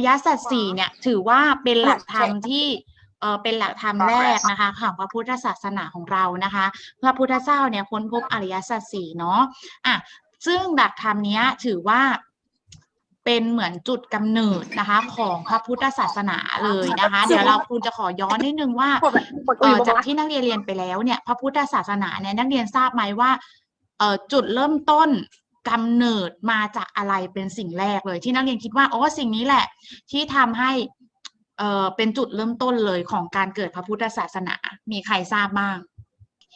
ริยสัจสี่เนี่ยถือว่าเป็นหลักธรรมที่เออเป็นหลักธรรมแรกนะคะของพระพุทธศาสนาของเรานะคะ พระพุทธเจ้าเนี่ยค้นพบอริยสัจสี่เนาะอะซึ่งหลักธรรมเนี้ยถือว่าเป็นเหมือนจุดกำเนิดนะคะ ของพระพุทธศาสนาเลยนะคะ เดี๋ยวเราคุณจะขอย้อนนิดนึงว่าเอ่อจากที่นักเรียนเรียนไปแล้วเนี่ย พระพุทธศาสนาเนี่ยนักเรียนทราบไหมว่าเอ่อจุดเริ่มต้น กำเนิดมาจากอะไรเป็นสิ่งแรกเลย ที่นักเรียนคิดว่าอ๋อสิ่งนี้แหละ ที่ทำให้เอ่อเป็นจุดเริ่มต้นเลยของการเกิดพระพุทธศาสนา มีใครทราบบ้าง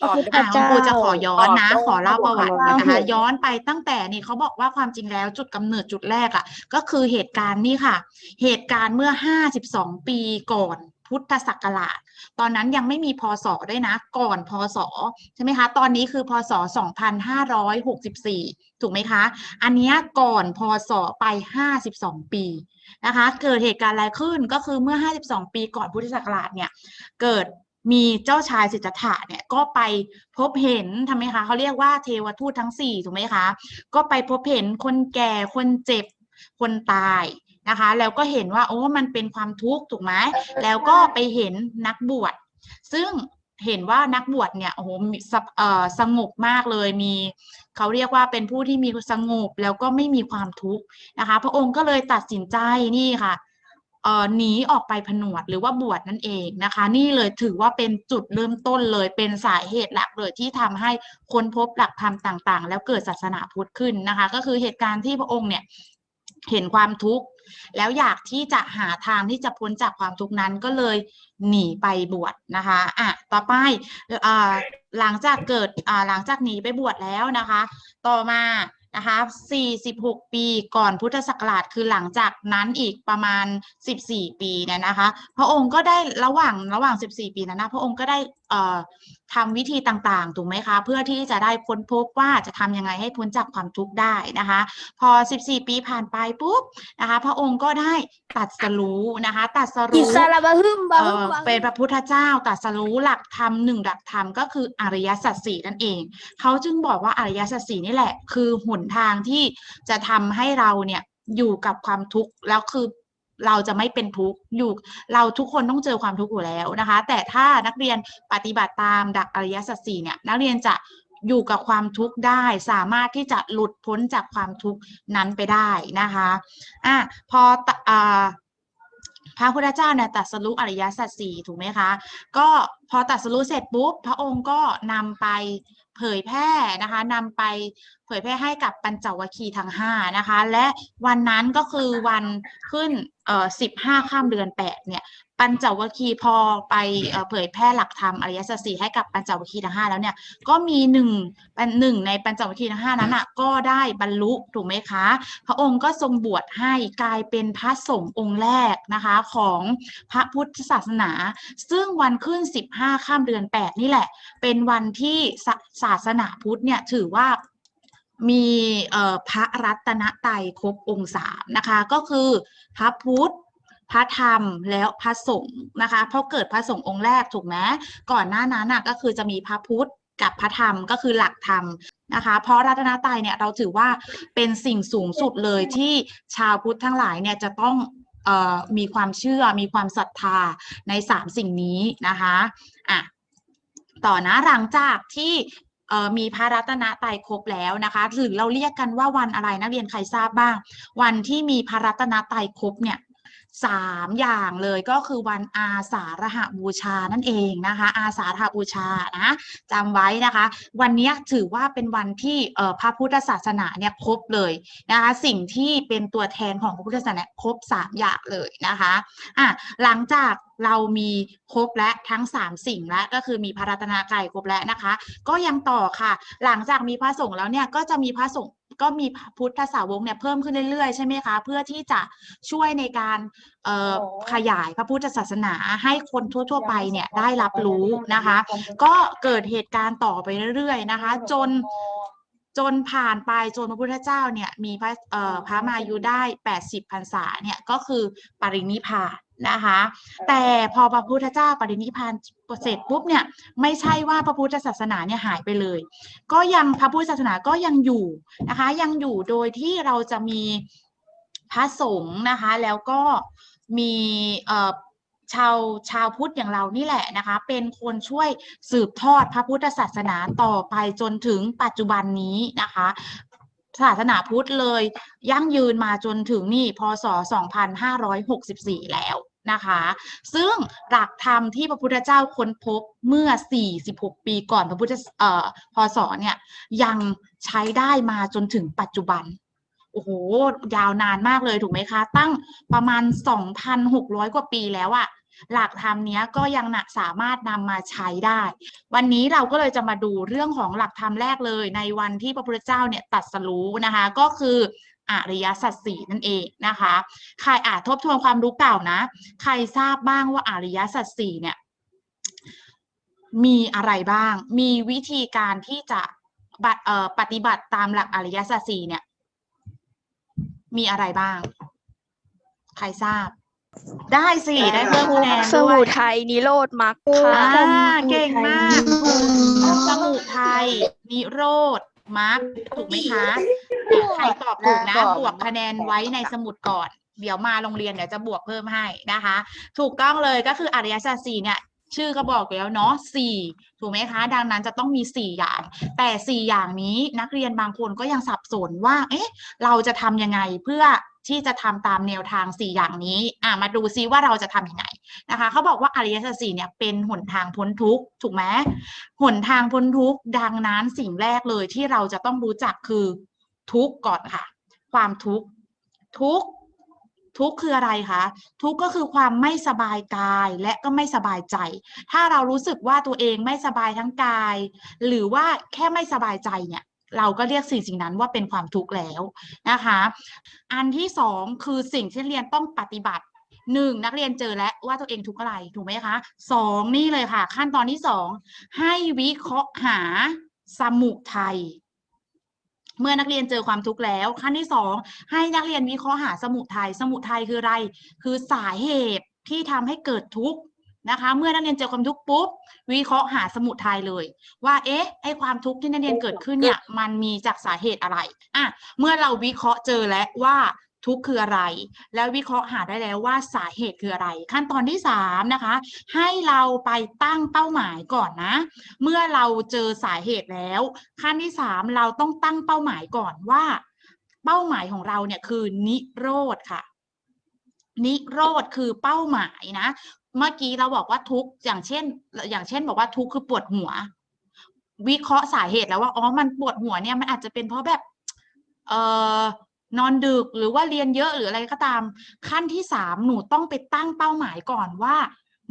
พระพุทธอ่าเจ้าครูจะขอย้อนนะอ๋อขอเล่าประวัติอ๋อนะคะ ย้อนไปตั้งแต่นี่เขาบอกว่าความจริงแล้วจุดกำเนิดจุดแรกอะ ก็คือเหตุการณ์นี่ค่ะ เหตุการณ์เมื่อ52ปีก่อนพุทธศักราช ตอนนั้นยังไม่มีพศด้วยนะ ก่อนพศใช่ไหมคะ ตอนนี้คือพศ 2564 ถูกไหมคะ อันเนี้ยก่อนพศไป 52 ปีนะคะ เกิดเหตุการณ์อะไรขึ้นก็คือเมื่อ 52 ปีก่อนพุทธศักราชเนี่ย เกิด มีเจ้าชายสิทธัตถะเนี่ยก็ไปพบเห็นทำไมคะเขาเรียกว่าเทวทูตทั้งสี่ถูกไหมคะก็ไปพบเห็นคนแก่คนเจ็บคนตายนะคะ แล้วก็เห็นว่าโอ้มันเป็นความทุกข์ถูกไหมแล้วก็ไปเห็นนักบวชซึ่งเห็นว่านักบวชเนี่ยโอ้โหสเอ่อสงบมากเลยมีเขาเรียกว่าเป็นผู้ที่มีสงบแล้วก็ไม่มีความทุกข์นะคะ พระองค์ก็เลยตัดสินใจนี่ค่ะ หนีออกไปผนวดหรือว่าบวชนั่นเองนะคะ นี่เลยถือว่าเป็นจุดเริ่มต้นเลยเป็นสาเหตุหลักเลยที่ทำให้ค้นพบหลักธรรมต่างๆ แล้วเกิดศาสนาพุทธขึ้นนะคะ ก็คือเหตุการณ์ที่พระองค์เนี่ยเห็นความทุกข์แล้วอยากที่จะหาทางที่จะพ้นจากความทุกข์นั้นก็เลยหนีไปบวชนะคะอะต่อไปอหลังจากเกิดหลังจากหนีไปบวชแล้วนะคะ ต่อมา นะคะ46 ปีก่อนพุทธศักราชคือหลังจากนั้นอีกประมาณ 14 ปีเนี่ยนะคะ พระองค์ก็ได้ระหว่างระหว่าง 14 ปีนั้นนะพระองค์ก็ได้เอ่อ ทำวิธีต่างๆ ถูกไหมคะ เพื่อที่จะได้ค้นพบว่าจะทำยังไงให้พ้นจากความทุกข์ได้นะคะ พอ 14 ปีผ่านไปปุ๊บนะคะ พระองค์ก็ได้ตรัดสรู้นะคะตรัดสอิรู้สระบะฮึมบะเอ่ฮึมอบะฮึมเป็นพระพุทธเจ้าตรัสรู้หลักธรรมหนึ่งหลักธรรมก็คืออริยสัจสี่นั่นเอง เขาจึงบอกว่าอริยสัจสี่นี่แหละ คือหนทางที่จะทำให้เราเนี่ยอยู่กับความทุกข์แล้วคือ เราจะไม่เป็นทุกข์อยู่เราทุกคนต้องเจอความทุกข์อยู่แล้วนะคะ แต่ถ้านักเรียนปฏิบัติตามดักอริยสัจสี่เนี่ยนักเรียนจะอยู่กับความทุกข์ได้สามารถที่จะหลุดพ้นจากความทุกข์นั้นไปได้นะคะอะพอตะอ่าพระพุทธเจ้าเนี่ยตรัสรู้อริยสัจสี่ถูกไหมคะ ก็พอตรัสรู้เสร็จปุ๊บพระองค์ก็นำไป เผยแพร่นะคะนำไปเผยแพร่ให้กับปัญจวัคคีย์ทั้งห้านะคะ และวันนั้นก็คือวันขึ้นเอ่อสิบห้าข้ามเดือนแปดเนี่ย ปัญจวัคคีย์พอไปเอ่อเผยแพร่หลักธรรมอริยสัจสี่ให้กับปัญจวัคคีย์ทั้งห้าแล้วเนี่ยก็มีหนึ่งเป็นหนึ่งในปัญจวัคคีย์ทั้งห้านั้นอะก็ได้บรรลุถูกไหมคะ พระองค์ก็ทรงบวชให้กลายเป็นพระสงฆ์องค์แรกนะคะของพระพุทธศาสนา ซึ่งวันขึ้น 15 ข้ามเดือน 8 นี่แหละ เป็นวันที่ศาศาสนาพุทธเนี่ยถือว่ามีเอ่อพระรัตนตรัยครบองค์สามนะคะ ก็คือพระพุทธ พระธรรมแล้วพระสงฆ์นะคะ เพราะเกิดพระสงฆ์องค์แรกถูกไหมก่อนหน้านั้นน่ะก็คือจะมีพระพุทธกับพระธรรมก็คือหลักธรรมนะคะ เพราะรัตนตรัยเนี่ยเราถือว่าเป็นสิ่งสูงสุดเลยที่ชาวพุทธทั้งหลายเนี่ยจะต้องออมีความเชื่อมีความศรัทธาในสามสิ่งนี้นะคะอะต่อนะหลังจากที่มีพระรัตนตรัยครบแล้วนะคะหรือเราเรียกกันว่าวันอะไรนักเรียนใครทราบบ้าง วันที่มีพระรัตนตรัยครบเนี่ย สามอย่างเลยก็คือวันอาสาฬหบูชานั่นเองนะคะ อาสาฬหบูชานะจำไว้นะคะ วันนี้ถือว่าเป็นวันที่พระพุทธศาสนาเนี่ยครบเลยนะคะ สิ่งที่เป็นตัวแทนของพระพุทธศาสนาครบสามอย่างเลยนะคะอะหลังจากเรามีครบและทั้งสามสิ่งแล้วก็คือมีพระรัตนตรัยครบแล้วนะคะ ก็ยังต่อค่ะ หลังจากมีพระสงฆ์แล้วเนี่ยก็จะมีพระสงฆ์ก็มีพุทธสาวกเนี่ยเพิ่มขึ้นเรื่อยๆใช่ไหมคะเพื่อที่จะช่วยในการเอ่อขยายพระพุทธศาสนาให้คนทั่ว ๆ ไปเนี่ยได้รับรู้นะคะ ก็เกิดเหตุการณ์ต่อไปเรื่อยๆนะคะ จนจนผ่านไปจนพระพุทธเจ้าเนี่ยมีพระเอ่อพระมายุได้ 80พรรษาเนี่ยก็คือปรินิพพาน นะคะ แต่พอพระพุทธเจ้าปรินิพพานเสร็จปุ๊บเนี่ยไม่ใช่ว่าพระพุทธศาสนาเนี่ยหายไปเลย ก็ยังพระพุทธศาสนาก็ยังอยู่นะคะ ยังอยู่โดยที่เราจะมีพพระสงฆ์นะคะ แล้วก็มีเอ่อชาวชาวพุทธอย่างเรานี่แหละนะคะ เป็นคนช่วยสืบทอดพระพุทธศาสนาต่อไปจนถึงปัจจุบันนี้นะคะ ศาสนาพุทธเลย ยั่งยืนมาจนถึงนี่พศ 2564 แล้วนะคะ ซึ่งหลักธรรมที่พระพุทธเจ้าค้นพบเมื่อ 46 ปีก่อนพระพุทธเอ่อพศเนี่ยยังใช้ได้มาจนถึงปัจจุบันโอ้โหยาวนานมากเลยถูกไหมคะ ตั้งประมาณ 2,600 กว่าปีแล้วอะ หลักธรรมนี้ก็ยังสามารถนำมาใช้ได้ วันนี้เราก็เลยจะมาดูเรื่องของหลักธรรมแรกเลย ในวันที่พระพุทธเจ้าเนี่ยตรัสรู้นะคะ ก็คืออริยสัจสี่นั่นเองนะคะ ใครอาจทบทวนความรู้เก่านะ ใครทราบบ้างว่าอริยสัจสี่เนี่ยมีอะไรบ้าง มีวิธีการที่จะปฏิบัติตามหลักอริยสัจสี่เนี่ย มีอะไรบ้าง ใครทราบ ได้สิได้เพิ่มคะแนนสด้วมุยทัยนิโรธมรรคอ่าค่ะเก่งมากสมุทัยนิโรธมรรคถูกไหมคะอะใครตอบถูกนะ บวกคะแนนไว้ในสมุดก่อน เดี๋ยวมาโรงเรียนเดี๋ยวจะบวกเพิ่มให้นะคะ ถูกต้องเลยก็คืออริยสัจสี่เนี่ย ชื่อก็บอกแล้วเนาะสี่ถูกไหมคะ ดังนั้นจะต้องมีสี่อย่าง แต่สี่อย่างนี้นักเรียนบางคนก็ยังสับสนว่า เอ๊ะ เราจะทำยังไงเพื่อที่จะทำตามแนวทางสี่อย่างนี้ อะมาดูซิว่าเราจะทำยังไงนะคะเขาบอกว่าอริยสัจสี่เนี่ยเป็นหนทางพ้นทุกข์ถูกไหมหนทางพ้นทุกข์ดังนั้นสิ่งแรกเลยที่เราจะต้องรู้จักคือทุกข์ก่อนค่ะ ความทุกข์ทุกข์ ทุกข์คืออะไรคะทุกข์ก็คือความไม่สบายกายและก็ไม่สบายใจ ถ้าเรารู้สึกว่าตัวเองไม่สบายทั้งกาย หรือว่าแค่ไม่สบายใจเนี่ยเราก็เรียกสิ่งสิ่งนั้นว่าเป็นความทุกข์แล้วนะคะ อันที่สองคือสิ่งที่เรียนต้องปฏิบัติหนึ่งนักเรียนเจอแล้วว่าตัวเองทุกข์อะไรถูกไหมคะสองนี่เลยค่ะ ขั้นตอนที่สองให้วิเคราะห์หาสมุทัย เมื่อนักเรียนเจอความทุกข์แล้ว ขั้นที่สองให้นักเรียนวิเคราะห์หาสมุทัยสมุทัยคืออะไร คือสาเหตุที่ทำให้เกิดทุกข์นะคะ เมื่อนักเรียนเจอความทุกข์ปุ๊บวิเคราะห์หาสมุทัยเลย ว่าเอ๊ะไอความทุกข์ที่นักเรียนเกิดขึ้นเนี่ยมันมีจากสาเหตุอะไรอะเมื่อเราวิเคราะห์เจอแล้วว่า ทุกข์คืออะไร แล้ววิเคราะห์หาได้แล้วว่าสาเหตุคืออะไร ขั้นตอนที่สามนะคะ ให้เราไปตั้งเป้าหมายก่อนนะ เมื่อเราเจอสาเหตุแล้ว ขั้นที่สามเราต้องตั้งเป้าหมายก่อนว่า เป้าหมายของเราเนี่ยคือนิโรธค่ะ นิโรธคือเป้าหมายนะ เมื่อกี้เราบอกว่าทุกอย่างเช่น อย่างเช่นบอกว่าทุกคือปวดหัว วิเคราะห์สาเหตุแล้วว่าอ๋อมันปวดหัวเนี่ยมันอาจจะเป็นเพราะแบบเอ่อ นอนดึกหรือว่าเรียนเยอะหรืออะไรก็ตาม ขั้นที่สามหนูต้องไปตั้งเป้าหมายก่อนว่า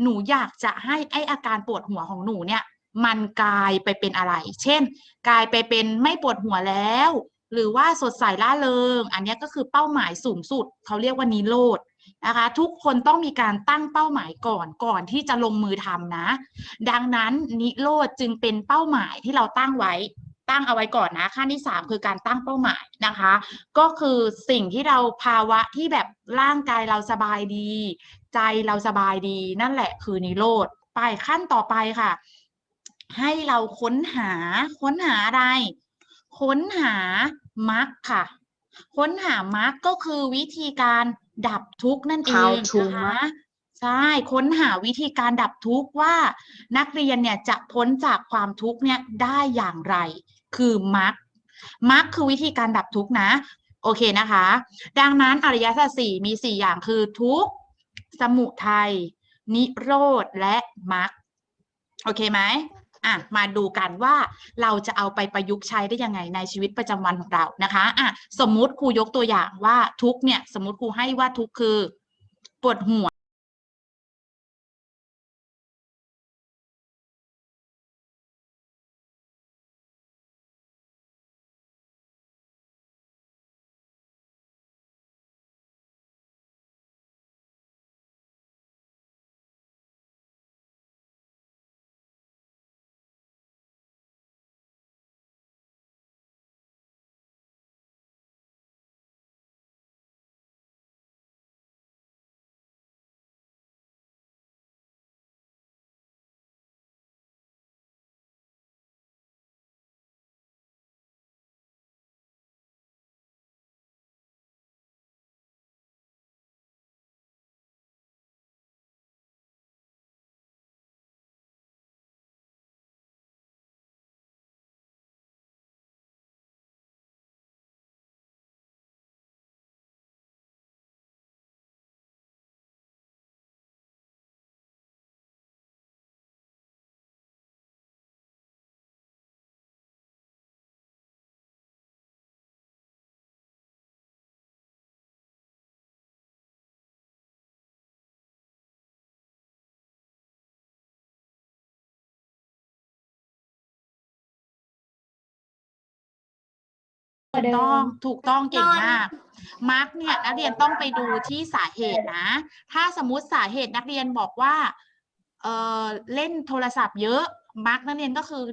หนูอยากจะให้ไออาการปวดหัวของหนูเนี่ยมันกลายไปเป็นอะไร เช่น กลายไปเป็นไม่ปวดหัวแล้ว หรือว่าสดใสล่าเริง อันนี้ก็คือเป้าหมายสูงสุด เขาเรียกว่านิโรธนะคะ ทุกคนต้องมีการตั้งเป้าหมายก่อนก่อนที่จะลงมือทำนะ ดังนั้นนิโรธจึงเป็นเป้าหมายที่เราตั้งไว้ ตั้งเอาไว้ก่อนนะขั้นที่สามคือการตั้งเป้าหมายนะคะ ก็คือสิ่งที่เราภาวะที่แบบร่างกายเราสบายดี ใจเราสบายดี นั่นแหละคือนิโรธไปขั้นต่อไปค่ะ ให้เราค้นหาค้นหาอะไร ค้นหามรรคค่ะ ค้นหามรรคก็คือวิธีการดับทุกข์นั่นเอง How to นะคะมรรคใช่ค้นหาวิธีการดับทุกข์ว่านักเรียนเนี่ยจะพ้นจากความทุกข์เนี่ยได้อย่างไร คือมรรคมรรคคือวิธีการดับทุกข์นะ โอเคนะคะ ดังนั้นอริยสัจสี่มีสี่อย่างคือทุกข์สมุทัยนิโรธและมรรคโอเคไหมอะมาดูกันว่าเราจะเอาไปประยุกต์ใช้ได้ยังไงในชีวิตประจำวันของเรานะคะอะสมมุติครูยกตัวอย่างว่าทุกข์เนี่ย สมมติครูให้ว่าทุกข์คือปวดหัว ถูกต้องถูกต้องเก่งมากมาร์กเนี่ยนักเรียนต้องไปดูที่สาเหตุนะ ถ้าสมมุติสาเหตุนักเรียนบอกว่าเออเล่นโทรศัพท์เยอะมาร์กนักเรียนก็คือ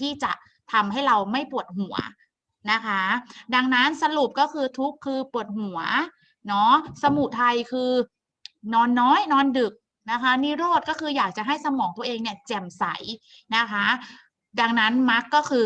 ที่จะทำให้เราไม่ปวดหัว นะคะ ดังนั้นสรุปก็คือทุกข์คือปวดหัวเนาะสมุทัยคือนอนน้อยนอนดึกนะคะนิโรธก็คืออยากจะให้สมองตัวเองเนี่ยแจ่มใสนะคะ ดังนั้นมรรคก็คือ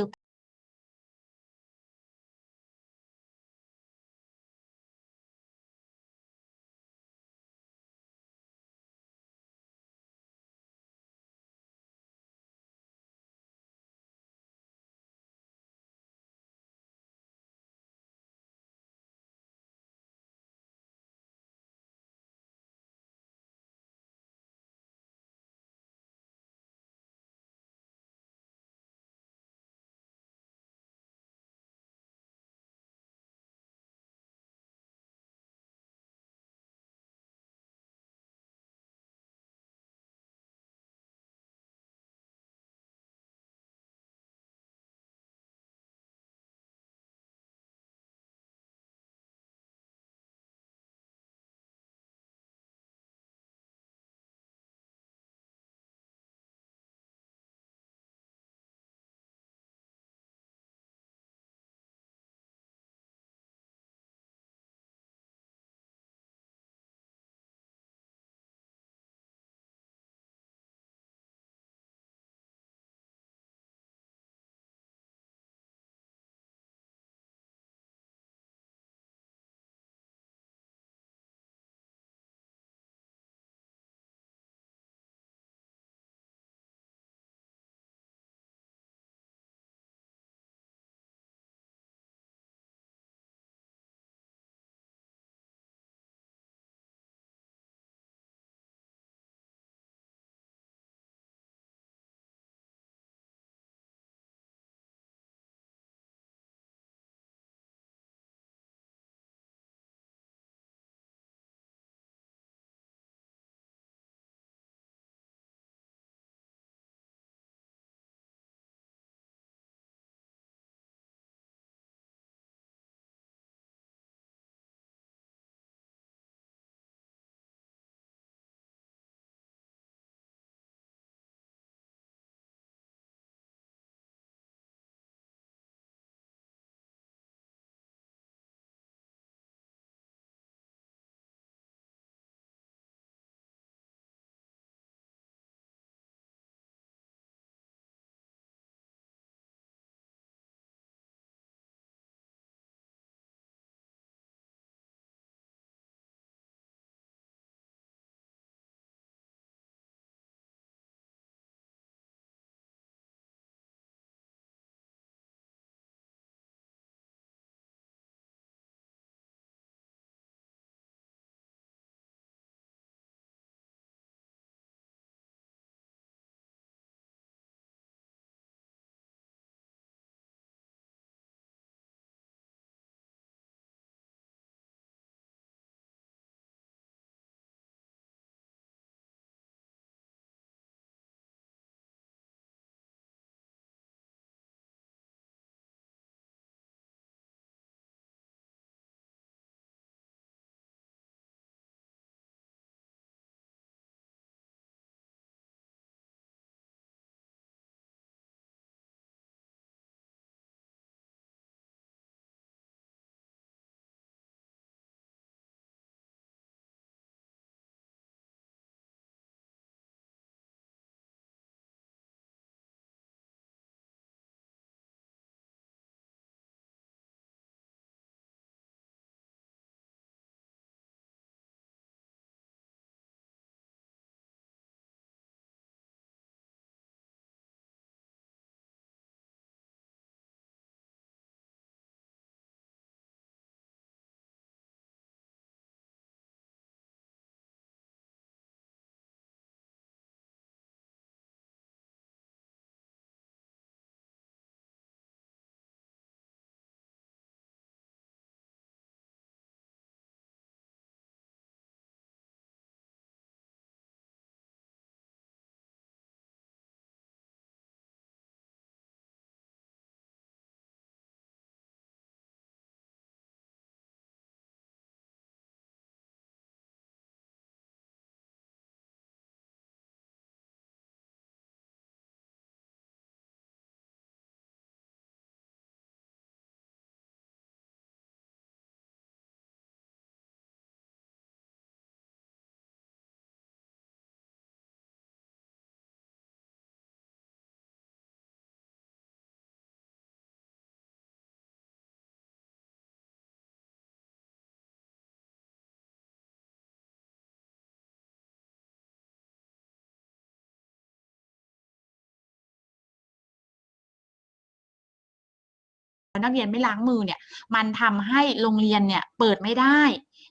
นักเรียนไม่ล้างมือเนี่ยมันทำให้โรงเรียนเนี่ยเปิดไม่ได้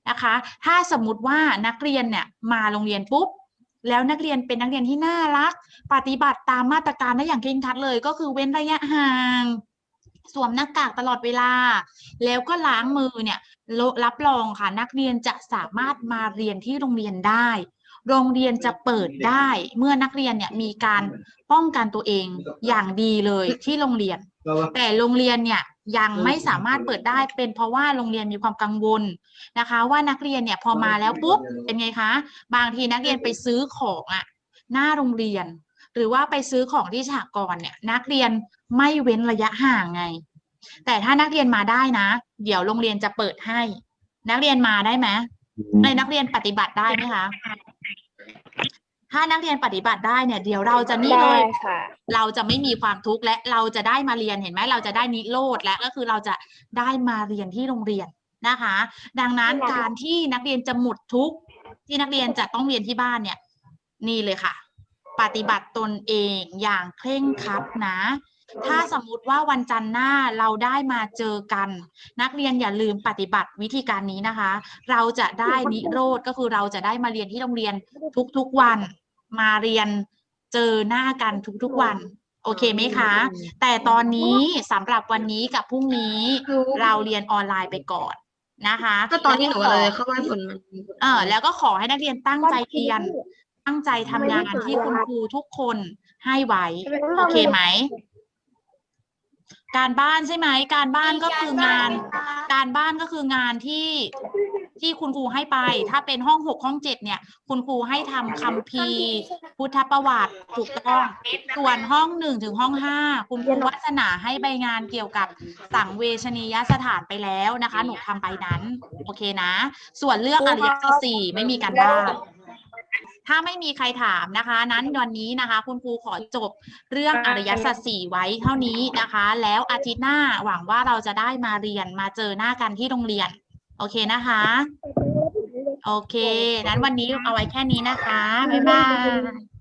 นะคะ ถ้าสมมติว่านักเรียนเนี่ยมาโรงเรียนปุ๊บแล้วนักเรียนเป็นนักเรียนที่น่ารัก ปฏิบัติตามมาตรการได้อย่างเคร่งครัดเลย ก็คือเว้นระยะห่างสวมหน้ากากตลอดเวลา แล้วก็ล้างมือเนี่ยรับรองค่ะนักเรียนจะสามารถมาเรียนที่โรงเรียนได้ โรงเรียนจะเปิดได้เมื่อนักเรียนเนี่ยมีการป้องกันตัวเองอย่างดีเลยที่โรงเรียน แต่โรงเรียนเนี่ย ยังไม่สามารถเปิดได้เป็นเพราะว่าโรงเรียนมีความกังวลนะคะ ว่านักเรียนเนี่ยพอมาแล้วปุ๊บเป็นไงคะ บางทีนักเรียนไปซื้อของอะหน้าโรงเรียน หรือว่าไปซื้อของที่สหกรณ์เนี่ย นักเรียนไม่เว้นระยะห่างไง แต่ถ้านักเรียนมาได้นะ เดี๋ยวโรงเรียนจะเปิดให้ นักเรียนมาได้ไหมในนักเรียนปฏิบัติได้ไหมคะ ถ้านักเรียนปฏิบัติได้เนี่ย เดี๋ยวเราจะนี่เลได้ยค่ะ เราจะไม่มีความทุกข์และเราจะได้มาเรียนเห็นไหมเราจะได้นิโรธและก็คือเราจะได้มาเรียนที่โรงเรียนนะคะ ดังนั้นการที่นักเรียนจะหมดทุกข์ที่นักเรียนจะต้องเรียนที่บ้านเนี่ย นี่เลยค่ะ ปฏิบัติตนเองอย่างเคร่งครัดนะถ้าสมมุติว่าวันจันทร์หน้าเราได้มาเจอกัน นักเรียนอย่าลืมปฏิบัติวิธีการนี้นะคะ เราจะได้นิโรธก็คือเราจะได้มาเรียนที่โรงเรียนทุกๆวัน มาเรียนเจอหน้ากันทุกๆวัน โอเคไหมคะ แต่ตอนนี้สำหรับวันนี้กับพรุ่งนี้เราเรียนออนไลน์ไปก่อนนะคะ ก็ตอนที่หนูแล้วเลก็ยเข้าบ้านฝนมันเออแล้วก็ขอให้นักเรียนตั้งใจเรียน ตั้งใจทำงานที่คุณครูทุกคนให้ไว้ โอเคไหมการบ้านใช่ไหม การบ้านก็คืองาน การบ้านก็คืองานที่ ที่คุณครูให้ไป ถ้าเป็นห้องหกห้องเจ็ดเนี่ย คุณครูให้ทำคัมภีร์พุทธประวัติถูกต้อง ส่วนห้องหนึ่งถึงห้องห้าคุณครูวัฒนาให้ใบงานเกี่ยวกับสังเวชนียสถานไปแล้วนะคะ หนูทำไปนั้น โอเคนะ ส่วนเรื่องอริยสัจสี่ไม่มีการบ้านถ้าไม่มีใครถามนะคะ นั้นวันนี้นะคะ คุณครูขอจบเรื่องอริยสัจสี่ไว้เท่านี้นะคะ แล้วอาทิตย์หน้าหวังว่าเราจะได้มาเรียนมาเจอหน้ากันที่โรงเรียน โอเคนะคะ โอเค นั้นวันนี้เอาไว้แค่นี้นะคะ บ๊ายบาย